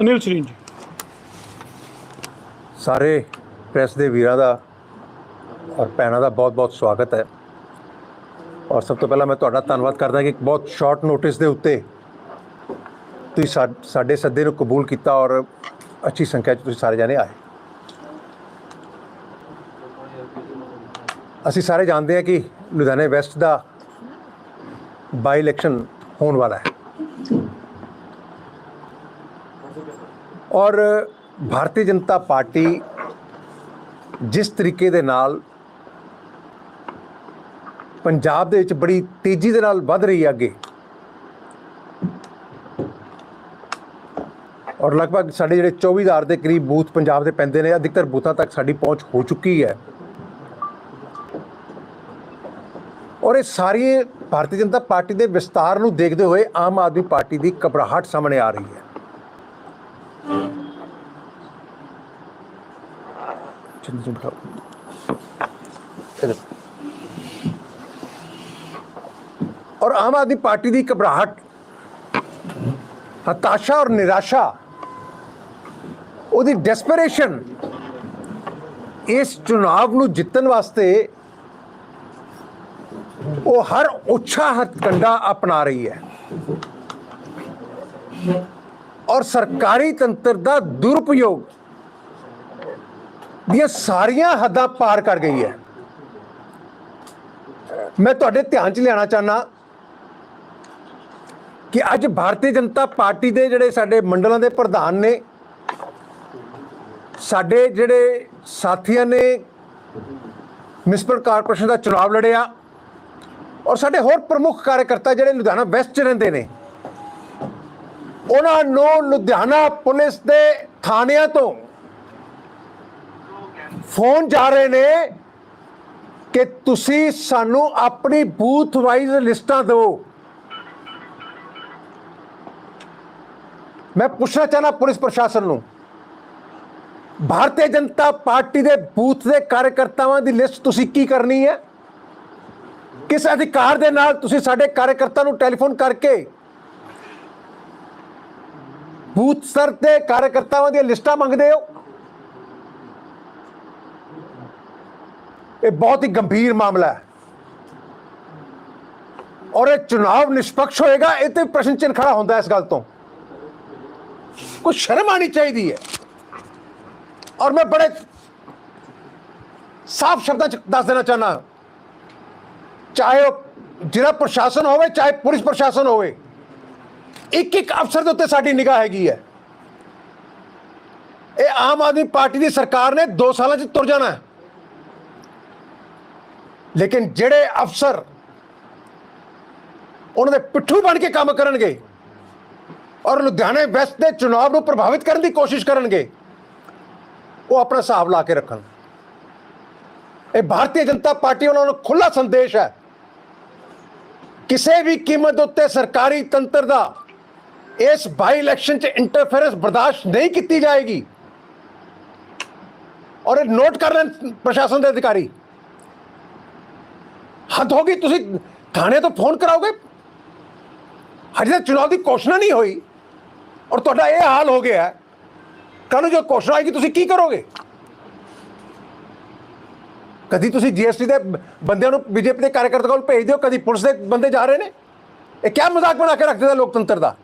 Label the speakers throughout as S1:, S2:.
S1: ਅਨਿਲ ਸਰੀਨ ਜੀ।
S2: ਸਾਰੇ ਪ੍ਰੈਸ ਦੇ ਵੀਰਾਂ ਦਾ ਔਰ ਭੈਣਾਂ ਦਾ ਬਹੁਤ-ਬਹੁਤ ਸਵਾਗਤ ਹੈ। ਔਰ ਸਭ ਤੋਂ ਪਹਿਲਾਂ ਮੈਂ ਤੁਹਾਡਾ ਧੰਨਵਾਦ ਕਰਦਾ ਕਿ ਇੱਕ ਬਹੁਤ ਸ਼ਾਰਟ ਨੋਟਿਸ ਦੇ ਉੱਤੇ ਤੁਸੀਂ ਸਾ- ਸਾਡੇ ਸੱਦੇ ਨੂੰ ਕਬੂਲ ਕੀਤਾ ਔਰ ਅੱਛੀ ਸੰਖਿਆ 'ਚ ਤੁਸੀਂ ਸਾਰੇ ਜਾਣੇ ਆਏ। ਅਸੀਂ ਸਾਰੇ ਜਾਣਦੇ ਹਾਂ ਕਿ ਲੁਧਿਆਣੇ ਵੈਸਟ ਦਾ ਬਾਈ ਇਲੈਕਸ਼ਨ ਹੋਣ ਵਾਲਾ ਹੈ। ਔਰ ਭਾਰਤੀ ਜਨਤਾ ਪਾਰਟੀ ਜਿਸ ਤਰੀਕੇ ਦੇ ਨਾਲ ਪੰਜਾਬ ਦੇ ਵਿੱਚ ਬੜੀ ਤੇਜ਼ੀ ਦੇ ਨਾਲ ਵੱਧ ਰਹੀ ਹੈ ਅੱਗੇ, ਔਰ ਲਗਭਗ ਸਾਡੇ ਜਿਹੜੇ 24000 ਦੇ ਕਰੀਬ ਬੂਥ ਪੰਜਾਬ ਦੇ ਪੈਂਦੇ ਨੇ, ਅਧਿਕਤਰ ਬੂਥਾਂ ਤੱਕ ਸਾਡੀ ਪਹੁੰਚ ਹੋ ਚੁੱਕੀ ਹੈ। ਔਰ ਇਹ ਸਾਰੀ ਭਾਰਤੀ ਜਨਤਾ ਪਾਰਟੀ ਦੇ ਵਿਸਤਾਰ ਨੂੰ ਦੇਖਦੇ ਹੋਏ ਆਮ ਆਦਮੀ ਪਾਰਟੀ ਦੀ ਘਬਰਾਹਟ ਸਾਹਮਣੇ ਆ ਰਹੀ ਹੈ। ਚੰਦ ਜੀ ਬਿਠਾਓ ਇੱਧਰ। ਔਰ ਆਮ ਆਦਮੀ ਪਾਰਟੀ ਦੀ ਘਬਰਾਹਟ ਹਤਾਸ਼ਾ ਔਰ ਨਿਰਾਸ਼ਾ ਉਹਦੀ ਡੈਸਪਰੇਸ਼ਨ ਇਸ ਚੁਣਾਵ ਨੂੰ ਜਿੱਤਣ ਵਾਸਤੇ ਉਹ ਹਰ ਉੱਚਾ ਹੱਥਕੰਡਾ ਅਪਣਾ ਰਹੀ ਹੈ ਔਰ ਸਰਕਾਰੀ ਤੰਤਰ ਦਾ ਦੁਰਉਪਯੋਗ ਦੀਆਂ ਸਾਰੀਆਂ ਹੱਦਾਂ ਪਾਰ ਕਰ ਗਈ ਹੈ। ਮੈਂ ਤੁਹਾਡੇ ਧਿਆਨ 'ਚ ਲਿਆਉਣਾ ਚਾਹਨਾ ਕਿ ਅੱਜ ਭਾਰਤੀ ਜਨਤਾ ਪਾਰਟੀ ਦੇ ਜਿਹੜੇ ਸਾਡੇ ਮੰਡਲਾਂ ਦੇ ਪ੍ਰਧਾਨ ਨੇ, ਸਾਡੇ ਜਿਹੜੇ ਸਾਥੀਆਂ ਨੇ, ਮਿਊਨਿਸਪਲ ਕਾਰਪੋਰੇਸ਼ਨ ਦਾ ਚੁਣਾਵ ਲੜਿਆ ਔਰ ਸਾਡੇ ਹੋਰ ਪ੍ਰਮੁੱਖ ਕਾਰਜਕਰਤਾ ਜਿਹੜੇ ਲੁਧਿਆਣਾ ਵੈਸਟ 'ਚ ਰਹਿੰਦੇ ਨੇ ਉਹਨਾਂ ਨੂੰ ਲੁਧਿਆਣਾ ਪੁਲਿਸ ਦੇ ਥਾਣਿਆਂ ਤੋਂ ਫੋਨ ਜਾ ਰਹੇ ਨੇ ਕਿ ਤੁਸੀਂ ਸਾਨੂੰ ਆਪਣੀ ਬੂਥ ਵਾਈਜ਼ ਲਿਸਟਾਂ ਦਿਓ। ਮੈਂ ਪੁੱਛਣਾ ਚਾਹਨਾ ਪੁਲਿਸ ਪ੍ਰਸ਼ਾਸਨ ਨੂੰ, ਭਾਰਤੀ ਜਨਤਾ ਪਾਰਟੀ ਦੇ ਬੂਥ ਦੇ ਕਾਰਜਕਰਤਾਵਾਂ ਦੀ ਲਿਸਟ ਤੁਸੀਂ ਕੀ ਕਰਨੀ ਹੈ? ਕਿਸ ਅਧਿਕਾਰ ਦੇ ਨਾਲ ਤੁਸੀਂ ਸਾਡੇ ਕਾਰਜਕਰਤਾ ਨੂੰ ਟੈਲੀਫੋਨ ਕਰਕੇ ਬੂਥ ਸਰ ਤੇ ਕਾਰਜਕਰਤਾਵਾਂ ਦੀਆਂ ਲਿਸਟਾਂ ਮੰਗਦੇ ਹੋ? ਇਹ ਬਹੁਤ ਹੀ ਗੰਭੀਰ ਮਾਮਲਾ ਹੈ। ਔਰ ਇਹ ਚੁਣਾਵ ਨਿਸ਼ਪਕਸ਼ ਹੋਏਗਾ, ਇਹ ਤੇ ਪ੍ਰਸ਼ਨ ਚਿੰਨ੍ਹ ਖੜਾ ਹੁੰਦਾ ਇਸ ਗੱਲ ਤੋਂ। ਕੁਝ ਸ਼ਰਮ ਆਣੀ ਚਾਹੀਦੀ ਹੈ। ਔਰ ਮੈਂ ਬੜੇ ਸਾਫ਼ ਸ਼ਬਦਾਂ ਚ ਦੱਸ ਦੇਣਾ ਚਾਹਨਾ ਚਾਹੇ ਉਹ ਜ਼ਿਲ੍ਹਾ ਪ੍ਰਸ਼ਾਸਨ ਹੋਵੇ, ਚਾਹੇ ਪੁਲਿਸ ਪ੍ਰਸ਼ਾਸਨ ਹੋਵੇ ਇੱਕ ਇੱਕ ਅਫਸਰ ਦੇ ਉੱਤੇ ਸਾਡੀ ਨਿਗਾਹ ਹੈਗੀ ਹੈ। ਇਹ ਆਮ ਆਦਮੀ ਪਾਰਟੀ ਦੀ ਸਰਕਾਰ ਨੇ 2 ਸਾਲਾਂ 'ਚ ਤੁਰ ਜਾਣਾ ਲੇਕਿਨ ਜਿਹੜੇ ਅਫਸਰ ਉਹਨਾਂ ਦੇ ਪਿੱਠੂ ਬਣ ਕੇ ਕੰਮ ਕਰਨਗੇ ਔਰ ਲੁਧਿਆਣੇ ਵੈਸਟ ਦੇ ਚੁਣਾਵ ਨੂੰ ਪ੍ਰਭਾਵਿਤ ਕਰਨ ਦੀ ਕੋਸ਼ਿਸ਼ ਕਰਨਗੇ, ਉਹ ਆਪਣਾ ਹਿਸਾਬ ਲਾ ਕੇ ਰੱਖਣ। ਇਹ ਭਾਰਤੀ ਜਨਤਾ ਪਾਰਟੀ ਉਹਨਾਂ ਨੂੰ ਖੁੱਲਾ ਸੰਦੇਸ਼ ਹੈ। ਕਿਸੇ ਵੀ ਕੀਮਤ ਉੱਤੇ ਸਰਕਾਰੀ ਤੰਤਰ ਦਾ ਇਸ ਬਾਈ ਇਲੈਕਸ਼ਨ 'ਚ ਇੰਟਰਫੇਰੈਂਸ ਬਰਦਾਸ਼ਤ ਨਹੀਂ ਕੀਤੀ ਜਾਏਗੀ। ਔਰ ਇਹ ਨੋਟ ਕਰ ਲੈਣ ਪ੍ਰਸ਼ਾਸਨ ਦੇ ਅਧਿਕਾਰੀ। ਹੱਦ ਹੋ ਗਈ, ਤੁਸੀਂ ਥਾਣੇ ਤੋਂ ਫੋਨ ਕਰਾਓਗੇ? ਹਜੇ ਤੱਕ ਚੁਣਾਵ ਦੀ ਘੋਸ਼ਣਾ ਨਹੀਂ ਹੋਈ। ਔਰ ਤੁਹਾਡਾ ਇਹ ਹਾਲ ਹੋ ਗਿਆ। ਕੱਲ ਨੂੰ ਜੋ ਘੋਸ਼ਣਾ ਆਏਗੀ ਤੁਸੀਂ ਕੀ ਕਰੋਗੇ? ਕਦੀ ਤੁਸੀਂ ਜੀਐਸਟੀ ਦੇ ਬੰਦਿਆਂ ਨੂੰ ਬੀਜੇਪੀ ਦੇ ਕਾਰਜਕਰਤਾ ਕੋਲ ਭੇਜ ਦਿਓ, ਕਦੀ ਪੁਲਿਸ ਦੇ ਬੰਦੇ ਜਾ ਰਹੇ ਨੇ। ਇਹ ਕਿਆ ਮਜ਼ਾਕ ਬਣਾ ਕੇ ਰੱਖ ਦਿੱਤਾ ਲੋਕਤੰਤਰ ਦਾ?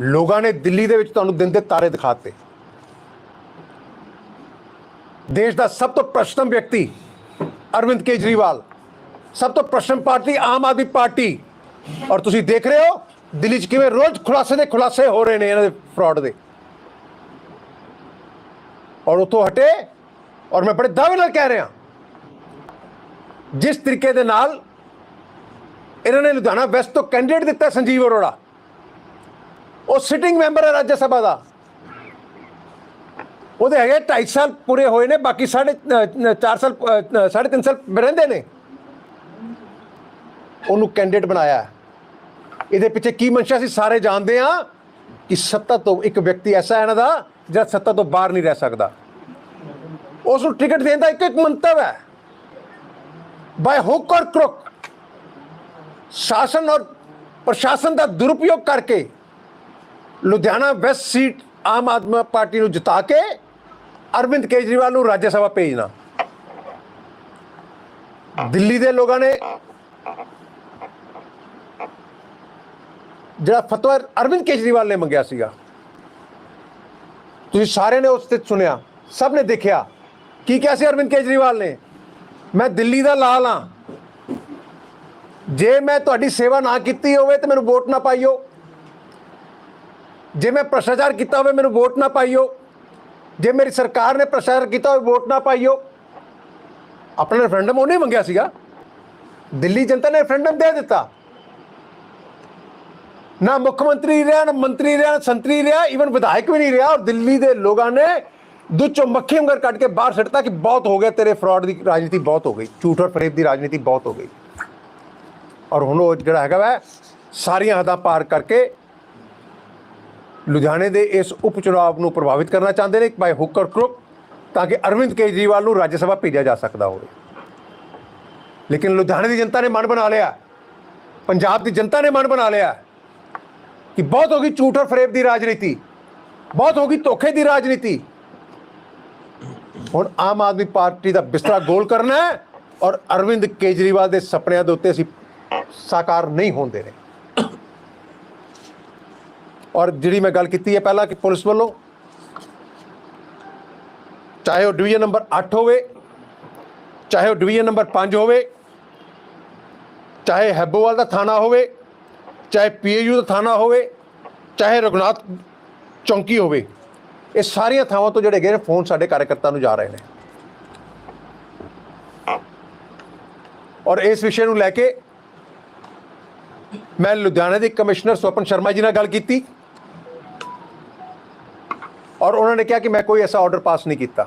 S2: ਲੋਕਾਂ ਨੇ ਦਿੱਲੀ ਦੇ ਵਿੱਚ ਤੁਹਾਨੂੰ ਦਿਨ ਦੇ ਤਾਰੇ ਦਿਖਾਤੇ। ਦੇਸ਼ ਦਾ ਸਭ ਤੋਂ ਪ੍ਰਸ਼ਤਮ ਵਿਅਕਤੀ ਅਰਵਿੰਦ ਕੇਜਰੀਵਾਲ, ਸਭ ਤੋਂ ਪ੍ਰਸ਼ਤਮ ਪਾਰਟੀ ਆਮ ਆਦਮੀ ਪਾਰਟੀ। ਔਰ ਤੁਸੀਂ ਦੇਖ ਰਹੇ ਹੋ ਦਿੱਲੀ 'ਚ ਕਿਵੇਂ ਰੋਜ਼ ਖੁਲਾਸੇ ਦੇ ਖੁਲਾਸੇ ਹੋ ਰਹੇ ਨੇ ਇਹਨਾਂ ਦੇ ਫਰਾਡ ਦੇ। ਔਰ ਉਤੋਂ ਹਟੇ ਔਰ ਮੈਂ ਬੜੇ ਦਾਅਵੇ ਨਾਲ ਕਹਿ ਰਿਹਾ। ਜਿਸ ਤਰੀਕੇ ਦੇ ਨਾਲ ਇਹਨਾਂ ਨੇ ਲੁਧਿਆਣਾ ਵੈਸਟ ਤੋਂ ਕੈਂਡੀਡੇਟ ਦਿੱਤਾ ਸੰਜੀਵ ਅਰੋੜਾ। ਉਹ ਸਿਟਿੰਗ ਮੈਂਬਰ ਹੈ ਰਾਜ ਸਭਾ ਦਾ। ਉਹਦੇ ਹੈਗੇ 2.5 ਸਾਲ ਪੂਰੇ ਹੋਏ ਨੇ ਬਾਕੀ ਸਾਢੇ 4 ਸਾਲ ਅ, ਸਾਢੇ 3 ਸਾਲ ਰਹਿੰਦੇ ਨੇ। ਉਹਨੂੰ ਕੈਂਡੀਡੇਟ ਬਣਾਇਆ। ਇਹਦੇ ਪਿੱਛੇ ਕੀ ਮਨਸ਼ਾ ਸੀ ਸਾਰੇ ਜਾਣਦੇ ਆ ਕਿ ਸੱਤਾ ਤੋਂ ਇੱਕ ਵਿਅਕਤੀ ਐਸਾ ਹੈ ਇਹਨਾਂ ਦਾ ਜਿਹੜਾ ਸੱਤਾ ਤੋਂ ਬਾਹਰ ਨਹੀਂ ਰਹਿ ਸਕਦਾ। ਉਸ ਨੂੰ ਟਿਕਟ ਦੇਣ ਦਾ ਇੱਕ ਇੱਕ ਮੰਤਵ ਹੈ। ਬਾਈ ਹੁੱਕ ਔਰ ਕ੍ਰੁਕ ਸ਼ਾਸਨ ਔਰ ਪ੍ਰਸ਼ਾਸਨ ਦਾ ਦੁਰਉਪਯੋਗ ਕਰਕੇ Ludhiana west seat Aam Aadmi party ਨੂੰ ਜਿਤਾ ਕੇ ਅਰਵਿੰਦ ਕੇਜਰੀਵਾਲ ਨੂੰ ਰਾਜ ਸਭਾ ਭੇਜਣਾ। ਦਿੱਲੀ ਦੇ ਲੋਕਾਂ ਨੇ ਜਿਹੜਾ ਫਤਵਾ ਅਰਵਿੰਦ ਕੇਜਰੀਵਾਲ ਨੇ ਮੰਗਿਆ ਸੀਗਾ, ਤੁਸੀਂ ਸਾਰਿਆਂ ਨੇ ਉਸ ਤੇ ਸੁਣਿਆ, ਸਭ ਨੇ ਦੇਖਿਆ। ਕੀ ਕਿਹਾ ਸੀ ਅਰਵਿੰਦ ਕੇਜਰੀਵਾਲ ਨੇ? ਮੈਂ ਦਿੱਲੀ ਦਾ ਲਾਲ ਹਾਂ। ਜੇ ਮੈਂ ਤੁਹਾਡੀ ਸੇਵਾ ਨਾ ਕੀਤੀ ਹੋਵੇ ਤੇ ਮੈਨੂੰ ਵੋਟ ਨਾ ਪਾਈਓ। ਜੇ ਮੈਂ ਭ੍ਰਸ਼ਟਾਚਾਰ ਕੀਤਾ ਹੋਵੇ, ਮੈਨੂੰ ਵੋਟ ਨਾ ਪਾਈਓ। ਜੇ ਮੇਰੀ ਸਰਕਾਰ ਨੇ ਭ੍ਰਸ਼ਟਾਚਾਰ ਕੀਤਾ ਹੋਵੇ, ਵੋਟ ਨਾ ਪਾਈਓ। ਆਪਣਾ ਰੈਫਰੈਂਡਮ ਉਹਨੇ ਮੰਗਿਆ ਸੀਗਾ। ਦਿੱਲੀ ਜਨਤਾ ਨੇ ਰੈਫਰੈਂਡਮ ਦੇ ਦਿੱਤਾ। ਨਾ ਮੁੱਖ ਮੰਤਰੀ ਰਿਹਾ, ਨਾ ਮੰਤਰੀ ਰਿਹਾ ਸੰਤਰੀ ਰਿਹਾ ਇਵਨ ਵਿਧਾਇਕ ਵੀ ਨਹੀਂ ਰਿਹਾ। ਔਰ ਦਿੱਲੀ ਦੇ ਲੋਕਾਂ ਨੇ ਦੁੱਧ ਮੱਖੀ ਉਂਗਰ ਕੱਢ ਕੇ ਬਾਹਰ ਸਿੱਟਤਾ ਕਿ ਬਹੁਤ ਹੋ ਗਿਆ ਤੇਰੇ ਫਰਾਡ ਦੀ ਰਾਜਨੀਤੀ ਬਹੁਤ ਹੋ ਗਈ। ਝੂਠ ਔਰ ਫਰੇਬ ਦੀ ਰਾਜਨੀਤੀ ਬਹੁਤ ਹੋ ਗਈ। ਔਰ ਹੁਣ ਉਹ ਜਿਹੜਾ ਹੈਗਾ ਵੈ, ਸਾਰੀਆਂ ਹੱਦਾਂ ਪਾਰ ਕਰਕੇ ਲੁਧਿਆਣੇ ਦੇ ਇਸ ਉਪ ਚੁਣਾਵ ਨੂੰ ਪ੍ਰਭਾਵਿਤ ਕਰਨਾ ਚਾਹੁੰਦੇ ਨੇ ਬਾਈ ਹੁੱਕ ਔਰ ਤਾਂ ਕਿ ਅਰਵਿੰਦ ਕੇਜਰੀਵਾਲ ਨੂੰ ਰਾਜ ਸਭਾ ਭੇਜਿਆ ਜਾ ਸਕਦਾ ਹੋਵੇ। ਲੇਕਿਨ ਲੁਧਿਆਣੇ ਦੀ ਜਨਤਾ ਨੇ ਮਨ ਬਣਾ ਲਿਆ, ਪੰਜਾਬ ਦੀ ਜਨਤਾ ਨੇ ਮਨ ਬਣਾ ਲਿਆ ਕਿ ਬਹੁਤ ਹੋ ਗਈ ਝੂਠ ਔਰ ਫਰੇਬ ਦੀ ਰਾਜਨੀਤੀ, ਬਹੁਤ ਹੋ ਗਈ ਧੋਖੇ ਦੀ ਰਾਜਨੀਤੀ। ਹੁਣ ਆਮ ਆਦਮੀ ਪਾਰਟੀ ਦਾ ਬਿਸਤਰਾ ਗੋਲ ਕਰਨਾ ਹੈ ਔਰ ਅਰਵਿੰਦ ਕੇਜਰੀਵਾਲ ਦੇ ਸੁਪਨਿਆਂ ਦੇ ਉੱਤੇ ਅਸੀਂ ਸਾਕਾਰ ਨਹੀਂ ਹੋਣ ਦੇ ਰਹੇ। ਔਰ ਜਿਹੜੀ ਮੈਂ ਗੱਲ ਕੀਤੀ ਹੈ ਪਹਿਲਾਂ ਕਿ ਪੁਲਿਸ ਵੱਲੋਂ, ਚਾਹੇ ਉਹ ਡਿਵੀਜ਼ਨ ਨੰਬਰ 8 ਹੋਵੇ, ਚਾਹੇ ਉਹ ਡਿਵੀਜ਼ਨ ਨੰਬਰ 5 ਹੋਵੇ, ਚਾਹੇ ਹੈਬੋਵਾਲ ਦਾ ਥਾਣਾ ਹੋਵੇ, ਚਾਹੇ ਪੀਏਯੂ ਦਾ ਥਾਣਾ ਹੋਵੇ, ਚਾਹੇ ਰਘੁਨਾਥ ਚੌਂਕੀ ਹੋਵੇ, ਇਹ ਸਾਰੀਆਂ ਥਾਵਾਂ ਤੋਂ ਜਿਹੜੇ ਗਏ ਨੇ ਫੋਨ ਸਾਡੇ ਕਾਰਜਕਰਤਾ ਨੂੰ ਜਾ ਰਹੇ ਨੇ। ਔਰ ਇਸ ਵਿਸ਼ੇ ਨੂੰ ਲੈ ਕੇ ਮੈਂ ਲੁਧਿਆਣਾ ਦੇ ਕਮਿਸ਼ਨਰ ਸਵਪਨ ਸ਼ਰਮਾ ਜੀ ਨਾਲ ਗੱਲ ਕੀਤੀ। ਔਰ ਉਹਨਾਂ ਨੇ ਕਿਹਾ ਕਿ ਮੈਂ ਕੋਈ ਐਸਾ ਆਰਡਰ ਪਾਸ ਨਹੀਂ ਕੀਤਾ।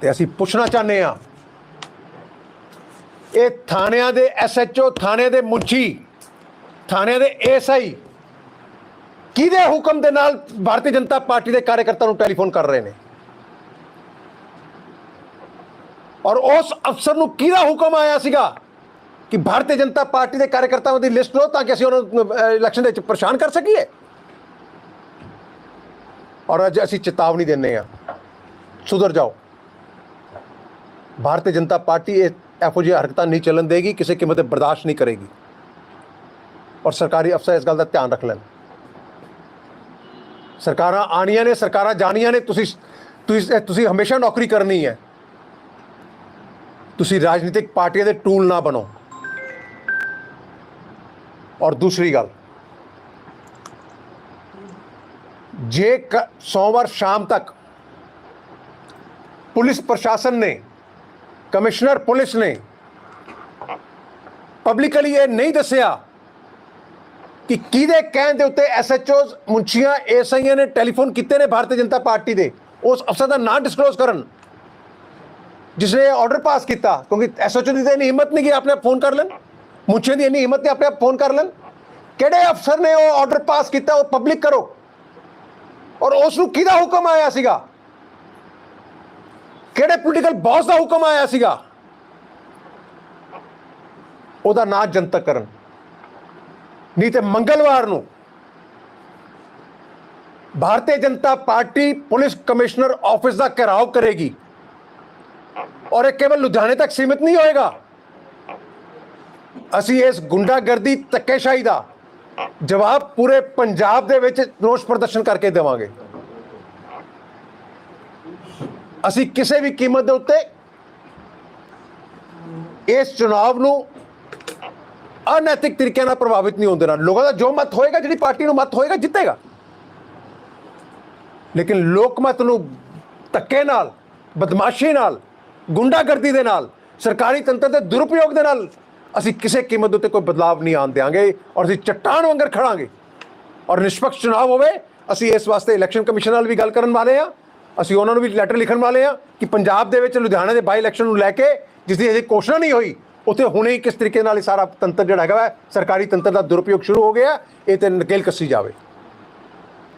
S2: ਤੇ ਅਸੀਂ ਪੁੱਛਣਾ ਚਾਹੁੰਦੇ ਆ ਇਹ ਥਾਣਿਆਂ ਦੇ ਐਸਐਚਓ ਥਾਣੇ ਦੇ ਮੁੰਚੀ ਥਾਣਿਆਂ ਦੇ ਏਐਸਆਈ ਕਿਹਦੇ ਹੁਕਮ ਦੇ ਨਾਲ ਭਾਰਤੀ ਜਨਤਾ ਪਾਰਟੀ ਦੇ ਕਾਰਜਕਰਤਾ ਨੂੰ ਟੈਲੀਫੋਨ ਕਰ ਰਹੇ ਨੇ? ਔਰ ਉਸ ਅਫਸਰ ਨੂੰ ਕਿਹਦਾ ਹੁਕਮ ਆਇਆ ਸੀਗਾ ਕਿ ਭਾਰਤੀ ਜਨਤਾ ਪਾਰਟੀ ਦੇ ਕਾਰਜਕਰਤਾਵਾਂ ਦੀ ਲਿਸਟ ਲਓ ਤਾਂ ਕਿ ਅਸੀਂ ਉਹਨਾਂ ਨੂੰ ਇਲੈਕਸ਼ਨ ਦੇ ਵਿੱਚ ਪਰੇਸ਼ਾਨ ਕਰ ਸਕੀਏ? ਔਰ ਅੱਜ ਅਸੀਂ ਚੇਤਾਵਨੀ ਦਿੰਨੇ ਆ ਸੁਧਰ ਜਾਓ। ਭਾਰਤੀ ਜਨਤਾ ਪਾਰਟੀ ਇਹ ਇਹੋ ਜਿਹੀ ਹਰਕਤਾਂ ਨਹੀਂ ਚੱਲਣ ਦੇਗੀ, ਕਿਸੇ ਕੀਮਤ ਤੇ ਬਰਦਾਸ਼ਤ ਨਹੀਂ ਕਰੇਗੀ। ਔਰ ਸਰਕਾਰੀ ਅਫਸਰ ਇਸ ਗੱਲ ਦਾ ਧਿਆਨ ਰੱਖ ਲੈਣ। ਸਰਕਾਰਾਂ ਆਣੀਆਂ ਨੇ, ਸਰਕਾਰਾਂ ਜਾਣੀਆਂ ਨੇ, ਤੁਸੀਂ ਤੁਸੀਂ ਤੁਸੀਂ ਹਮੇਸ਼ਾ ਨੌਕਰੀ ਕਰਨੀ ਹੈ। ਤੁਸੀਂ ਰਾਜਨੀਤਿਕ ਪਾਰਟੀਆਂ ਦੇ ਟੂਲ ਨਾ ਬਣੋ। ਔਰ ਦੂਸਰੀ ਗੱਲ ਜੇ ਕ- ਸੋਮਵਾਰ ਸ਼ਾਮ ਤੱਕ ਪੁਲਿਸ ਪ੍ਰਸ਼ਾਸਨ ਨੇ, ਕਮਿਸ਼ਨਰ ਪੁਲਿਸ ਨੇ ਪਬਲਿਕਲੀ ਇਹ ਨਹੀਂ ਦੱਸਿਆ ਕਿ ਕਿਹਦੇ ਕਹਿਣ ਦੇ ਉੱਤੇ ਐਸਐਚਓਜ਼ ਮੁੰਚੀਆਂ ਏਐਸਆਈਆਂ ਨੇ ਟੈਲੀਫੋਨ ਕੀਤੇ ਨੇ ਭਾਰਤੀ ਜਨਤਾ ਪਾਰਟੀ ਦੇ, ਉਸ ਅਫਸਰ ਦਾ ਨਾਂ ਡਿਸਕਲੋਜ਼ ਕਰਨ, ਜਿਸ ਨੇ ਆਰਡਰ ਪਾਸ ਕੀਤਾ, ਕਿਉਂਕਿ ਐਸਐਚਓ ਦੀ ਤਾਂ ਇੰਨੀ ਹਿੰਮਤ ਨਹੀਂ ਕਿ ਆਪਣੇ ਆਪ ਫੋਨ ਕਰ ਲੈਣ, ਮੁੰਚੀਆਂ ਦੀ ਇੰਨੀ ਹਿੰਮਤ ਨਹੀਂ ਆਪਣੇ ਆਪ ਫੋਨ ਕਰ ਲੈਣ। ਕਿਹੜੇ ਅਫਸਰ ਨੇ ਉਹ ਆਰਡਰ ਪਾਸ ਕੀਤਾ, ਉਹ ਪਬਲਿਕ ਕਰੋ। ਔਰ ਉਸ ਨੂੰ ਕਿਹਦਾ ਹੁਕਮ ਆਇਆ ਸੀਗਾ? ਕਿਹੜੇ ਪੋਲੀਟੀਕਲ ਬੌਸ ਦਾ ਹੁਕਮ ਆਇਆ ਸੀਗਾ? ਉਹਦਾ ਨਾਂ ਜਨਤਕ ਕਰਨ ਨਹੀਂ ਤੇ ਮੰਗਲਵਾਰ ਨੂੰ Bharatiya Janata Party police commissioner office ਦਾ ਘਿਰਾਓ ਕਰੇਗੀ। ਔਰ ਇਹ ਕੇਵਲ ਲੁਧਿਆਣੇ ਤੱਕ ਸੀਮਿਤ ਨਹੀਂ ਹੋਏਗਾ। ਅਸੀਂ ਇਸ ਗੁੰਡਾਗਰਦੀ ਧੱਕੇਸ਼ਾਹੀ ਦਾ ਜਵਾਬ ਪੂਰੇ ਪੰਜਾਬ ਦੇ ਵਿੱਚ ਰੋਸ ਪ੍ਰਦਰਸ਼ਨ ਕਰਕੇ ਦੇਵਾਂਗੇ। ਅਸੀਂ ਕਿਸੇ ਵੀ ਕੀਮਤ ਦੇ ਉੱਤੇ ਇਸ ਚੁਣਾਵ ਨੂੰ ਅਨੈਤਿਕ ਤਰੀਕੇ ਨਾਲ ਪ੍ਰਭਾਵਿਤ ਨਹੀਂ ਹੁੰਦੇ ਨਾਲ ਲੋਕਾਂ ਦਾ ਜੋ ਮਤ ਹੋਏਗਾ, ਜਿਹੜੀ ਪਾਰਟੀ ਨੂੰ ਮਤ ਹੋਏਗਾ, ਜਿੱਤੇਗਾ। ਲੇਕਿਨ ਲੋਕ ਮਤ ਨੂੰ ਧੱਕੇ ਨਾਲ, ਬਦਮਾਸ਼ੀ ਨਾਲ, ਗੁੰਡਾਗਰਦੀ ਦੇ ਨਾਲ, ਸਰਕਾਰੀ ਤੰਤਰ ਦੇ ਦੁਰਉਪਯੋਗ ਦੇ ਨਾਲ ਅਸੀਂ ਕਿਸੇ ਕੀਮਤ ਦੇ ਉੱਤੇ ਕੋਈ ਬਦਲਾਵ ਨਹੀਂ ਆਉਣ ਦਿਆਂਗੇ ਔਰ ਅਸੀਂ ਚੱਟਾਨ ਵਾਂਗਰ ਖੜਾਂਗੇ। ਔਰ ਨਿਸ਼ਪਕਸ਼ ਚੁਣਾਵ ਹੋਵੇ, ਅਸੀਂ ਇਸ ਵਾਸਤੇ ਇਲੈਕਸ਼ਨ ਕਮਿਸ਼ਨ ਨਾਲ ਵੀ ਗੱਲ ਕਰਨ ਵਾਲੇ ਆ ਅਸੀਂ ਉਹਨਾਂ ਨੂੰ ਵੀ ਲੈਟਰ ਲਿਖਣ ਵਾਲੇ ਆ ਕਿ ਪੰਜਾਬ ਦੇ ਵਿੱਚ ਲੁਧਿਆਣਾ ਦੇ ਬਾਈ ਇਲੈਕਸ਼ਨ ਨੂੰ ਲੈ ਕੇ ਜਿਸ ਦੀ ਅਜੇ ਘੋਸ਼ਣਾ ਨਹੀਂ ਹੋਈ ਉੱਥੇ ਹੁਣੇ ਹੀ ਕਿਸ ਤਰੀਕੇ ਨਾਲ ਇਹ ਸਾਰਾ ਤੰਤਰ ਜਿਹੜਾ ਹੈਗਾ ਵਾ, ਸਰਕਾਰੀ ਤੰਤਰ ਦਾ ਦੁਰਉਪਯੋਗ ਸ਼ੁਰੂ ਹੋ ਗਿਆ ਇਹ ਤੇ ਨਕੇਲ ਕੱਸੀ ਜਾਵੇ।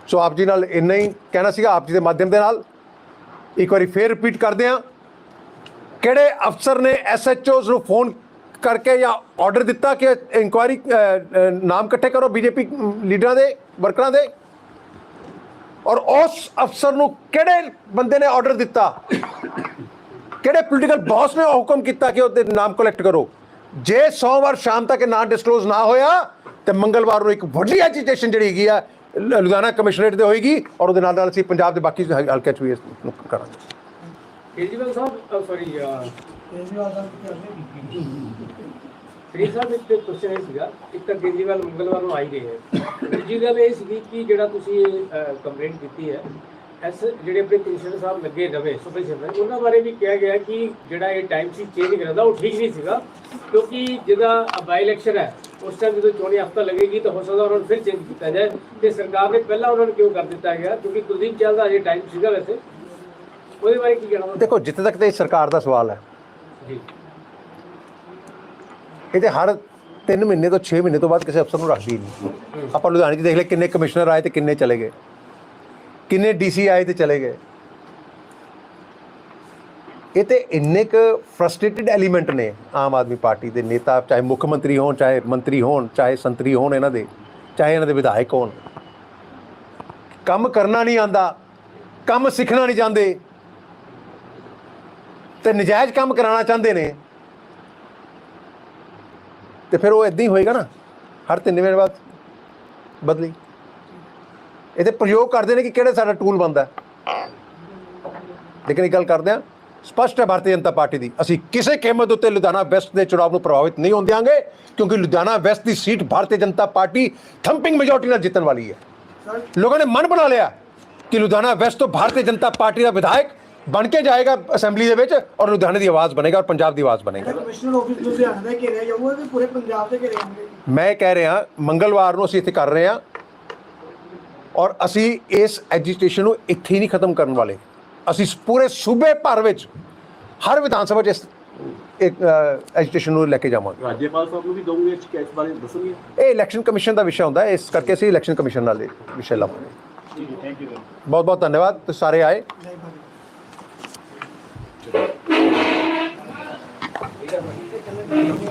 S2: ਸੋ ਆਪ ਜੀ ਨਾਲ ਇੰਨਾ ਹੀ ਕਹਿਣਾ ਸੀਗਾ ਆਪ ਜੀ ਦੇ ਮਾਧਿਅਮ ਦੇ ਨਾਲ। ਇੱਕ ਵਾਰੀ ਫੇਰ ਰਿਪੀਟ ਕਰਦੇ ਹਾਂ। ਕਿਹੜੇ ਅਫਸਰ ਨੇ ਐਸਐਚਓਜ਼ ਨੂੰ ਫੋਨ ਕਰਕੇ ਜਾਂ ਆਰਡਰ ਦਿੱਤਾ ਕਿ ਇਨਕੁਆਇਰੀ ਨਾਮ ਇਕੱਠੇ ਕਰੋ ਬੀਜੇਪੀ ਲੀਡਰਾਂ ਦੇ ਵਰਕਰਾਂ ਦੇ? ਔਰ ਉਸ ਅਫਸਰ ਨੂੰ ਕਿਹੜੇ ਬੰਦੇ ਨੇ ਆਰਡਰ ਦਿੱਤਾ? ਕਿਹੜੇ ਪੋਲੀਟੀਕਲ ਬਾਸ ਨੇ ਹੁਕਮ ਕੀਤਾ ਕਿ ਉਹਦੇ ਨਾਮ ਕਲੈਕਟ ਕਰੋ? ਜੇ ਸੋਮਵਾਰ ਸ਼ਾਮ ਤੱਕ ਨਾਂ ਡਿਸਕਲੋਜ਼ ਨਾ ਹੋਇਆ ਤੇ ਮੰਗਲਵਾਰ ਨੂੰ ਇੱਕ ਵੱਡੀ ਐਜੀਟੇਸ਼ਨ ਜਿਹੜੀ ਹੈਗੀ ਆ ਲੁਧਿਆਣਾ ਕਮਿਸ਼ਨਰੇਟ ਤੇ ਹੋਏਗੀ ਔਰ ਉਹਦੇ ਨਾਲ ਨਾਲ ਅਸੀਂ ਪੰਜਾਬ ਦੇ ਬਾਕੀ ਹਲ- ਹਲਕਿਆਂ 'ਚ ਵੀ ਇਸ ਨੂੰ ਕਰਾਂਗੇ।
S1: ਕੇਜਰੀਵਾਲ ਸਾਹਿਬ ਸੌਰੀ
S3: ਕੇਜਰੀਵਾਲ ਸਾਹਿਬ ਕੀ ਕਰਦੇ
S1: ਸ੍ਰੀ ਸਾਹਿਬ ਇੱਕ ਕੁਐਸਚਨ ਇਹ ਸੀਗਾ ਇੱਕ ਤਾਂ ਕੇਜਰੀਵਾਲ ਮੰਗਲਵਾਰ ਨੂੰ ਆਈ ਗਏ ਹੈ। ਦੂਜੀ ਗੱਲ ਇਹ ਸੀਗੀ ਕਿ ਜਿਹੜਾ ਤੁਸੀਂ ਕੰਪਲੇਂਟ ਕੀਤੀ ਹੈ ਐਸ ਜਿਹੜੇ ਆਪਣੇ ਕਮਿਸ਼ਨਰ ਸਾਹਿਬ ਲੱਗੇ ਨਵੇਂ ਸੁਪਰ ਸ਼ਰਮਾ ਉਹਨਾਂ ਬਾਰੇ ਵੀ ਕਿਹਾ ਗਿਆ ਕਿ ਜਿਹੜਾ ਇਹ ਟਾਈਮ ਸੀ ਚੇਂਜ ਕਰਾਂਦਾ ਉਹ ਠੀਕ ਨਹੀਂ ਸੀਗਾ ਕਿਉਂਕਿ ਜਿਹਦਾ ਬਾਈ ਇਲੈਕਸ਼ਨ ਹੈ ਉਸ ਟਾਈਮ ਜਦੋਂ ਚੋਣੀ ਹਫਤਾ ਲੱਗੇਗੀ ਤਾਂ ਹੋ ਸਕਦਾ ਉਹਨਾਂ ਨੂੰ ਫਿਰ ਚੇਂਜ ਕੀਤਾ ਜਾਏ ਤੇ ਸਰਕਾਰ ਨੇ ਪਹਿਲਾਂ ਉਹਨਾਂ ਨੂੰ ਕਿਉਂ ਕਰ ਦਿੱਤਾ ਗਿਆ ਕਿਉਂਕਿ ਕੁਲਦੀਪ ਚੱਲਦਾ ਅਜੇ ਟਾਈਮ ਸੀਗਾ ਵੈਸੇ। ਉਹਦੇ ਬਾਰੇ ਕੀ ਕਹਿਣਾ?
S2: ਦੇਖੋ ਜਿੱਥੇ ਤੱਕ ਤੇ ਸਰਕਾਰ ਦਾ ਸਵਾਲ ਹੈ।
S1: ਜੀ।
S2: ਇਹ ਤੇ ਹਰ 3 ਮਹੀਨੇ ਤੋਂ 6 ਮਹੀਨੇ ਤੋਂ ਬਾਅਦ ਕਿਸੇ ਅਫਸਰ ਨੂੰ ਰੱਖਦੀ ਨਹੀਂ ਆਪਾਂ ਲੁਧਿਆਣੇ 'ਚ ਦੇਖ ਲੈ ਕਿੰਨੇ ਕਮਿਸ਼ਨਰ ਆਏ ਤੇ ਕਿੰਨੇ ਚਲੇ ਗਏ। ਕਿੰਨੇ ਡੀਸੀ ਆਏ ਤੇ ਚਲੇ ਗਏ। ਇਹ ਤੇ ਇੰਨੇ ਕ ਫਰਸਟ੍ਰੇਟਡ ਐਲੀਮੈਂਟ ਨੇ ਆਮ ਆਦਮੀ ਪਾਰਟੀ ਦੇ ਨੇਤਾ, ਚਾਹੇ ਮੁੱਖ ਮੰਤਰੀ ਹੋਣ, ਚਾਹੇ ਮੰਤਰੀ ਹੋਣ, ਚਾਹੇ ਸੰਤਰੀ ਹੋਣ ਇਹਨਾਂ ਦੇ, ਚਾਹੇ ਇਹਨਾਂ ਦੇ ਵਿਧਾਇਕ ਹੋਣ। ਕੰਮ ਕਰਨਾ ਨਹੀਂ ਆਂਦਾ, ਕੰਮ ਸਿੱਖਣਾ ਨਹੀਂ ਚਾਹੁੰਦੇ। ਤੇ ਨਜਾਇਜ਼ ਕੰਮ ਕਰਾਉਣਾ ਚਾਹੁੰਦੇ ਨੇ। ਤੇ ਫਿਰ ਉਹ ਇਦਾਂ ਹੀ ਹੋਏਗਾ ਨਾ ਹਰ ਤਿੰਨ ਮਹੀਨੇ ਬਾਅਦ ਬਦਲੀ। ਇਹ ਤੇ ਪ੍ਰਯੋਗ ਕਰਦੇ ਨੇ ਕਿ ਕਿਹੜੇ ਸਾਡਾ ਟੂਲ ਬੰਦਾ ਲੇਕਿਨ ਇਹ ਗੱਲ ਕਰਦੇ ਆ ਸਪਸ਼ਟ ਹੈ ਭਾਰਤੀ ਜਨਤਾ ਪਾਰਟੀ ਦੀ ਅਸੀਂ ਕਿਸੇ ਕੀਮਤ ਉੱਤੇ ਲੁਧਿਆਣਾ ਵੈਸਟ ਦੇ ਚੁਣਾਵ ਨੂੰ ਪ੍ਰਭਾਵਿਤ ਨਹੀਂ ਹੋਣ ਦਿਆਂਗੇ ਕਿਉਂਕਿ ਲੁਧਿਆਣਾ ਵੈਸਟ ਦੀ seat Bharatiya Janata Party thumping majority ਨਾਲ ਜਿੱਤਣ ਵਾਲੀ ਹੈ। ਲੋਕਾਂ ਨੇ ਮਨ ਬਣਾ ਲਿਆ ਕਿ ਲੁਧਿਆਣਾ ਵੈਸਟ ਤੋਂ ਭਾਰਤੀ ਜਨਤਾ ਪਾਰਟੀ ਦਾ ਵਿਧਾਇਕ ਬਣ ਕੇ ਜਾਏਗਾ ਅਸੈਂਬਲੀ ਦੇ ਵਿੱਚ ਔਰ ਲੁਧਿਆਣੇ ਦੀ ਆਵਾਜ਼ ਬਣੇਗਾ ਔਰ ਪੰਜਾਬ ਦੀ ਆਵਾਜ਼ ਬਣੇਗਾ।
S3: ਕਮਿਸ਼ਨਰ ਆਫਿਸ ਲੁਧਿਆਣਾ ਦਾ ਘੇਰਿਆ ਜਾਊਗਾ ਕਿ ਪੂਰੇ ਪੰਜਾਬ ਦੇ ਘੇਰੇ ਜਾਣਗੇ
S2: ਮੈਂ ਕਹਿ ਰਿਹਾ ਮੰਗਲਵਾਰ ਨੂੰ ਅਸੀਂ ਇੱਥੇ ਕਰ ਰਹੇ ਹਾਂ ਔਰ ਅਸੀਂ ਇਸ ਐਜੀਟੇਸ਼ਨ ਨੂੰ ਇੱਥੇ ਹੀ ਨਹੀਂ ਖਤਮ ਕਰਨ ਵਾਲੇ। ਅਸੀਂ ਪੂਰੇ ਸੂਬੇ ਭਰ ਵਿੱਚ ਹਰ ਵਿਧਾਨ ਸਭਾ 'ਚ ਇਸ ਇੱਕ ਐਜੀਟੇਸ਼ਨ ਨੂੰ ਲੈ ਕੇ ਜਾਵਾਂਗੇ।
S4: ਰਾਜੇਪਾਲ ਸਾਹਿਬ ਨੂੰ ਵੀ ਦਊਂਗੇ ਇਸ ਕੇਸ ਬਾਰੇ ਦੱਸਣਗੇ?
S2: ਇਹ ਇਲੈਕਸ਼ਨ ਕਮਿਸ਼ਨ ਦਾ ਵਿਸ਼ਾ ਹੁੰਦਾ ਹੈ ਇਸ ਕਰਕੇ ਅਸੀਂ ਇਲੈਕਸ਼ਨ ਕਮਿਸ਼ਨ ਨਾਲ ਇਹ ਵਿਸ਼ਾ ਲਾਵਾਂਗੇ। ਬਹੁਤ ਬਹੁਤ ਧੰਨਵਾਦ ਤੁਸੀਂ ਸਾਰੇ ਆਏ।
S3: みんな、まじで食べたい。